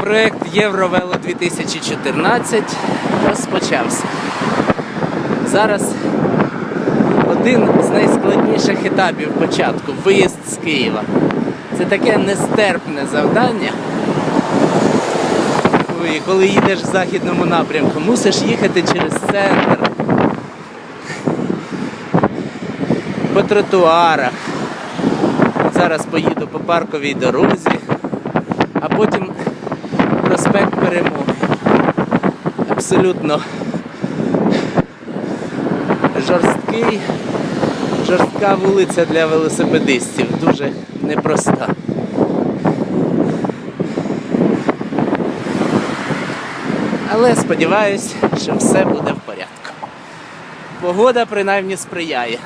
Проект Євровело 2014 розпочався. Зараз один з найскладніших етапів початку виїзд з Києва. Це таке нестерпне завдання. Ой, коли їдеш в західному напрямку, мусиш їхати через центр. По тротуарах. Зараз поїду по парковій дорозі, а потім проспект Перемоги. Абсолютно жорсткий, жорстка вулиця для велосипедистів, дуже непроста. Але сподіваюсь, що все буде в порядку. Погода принаймні сприяє.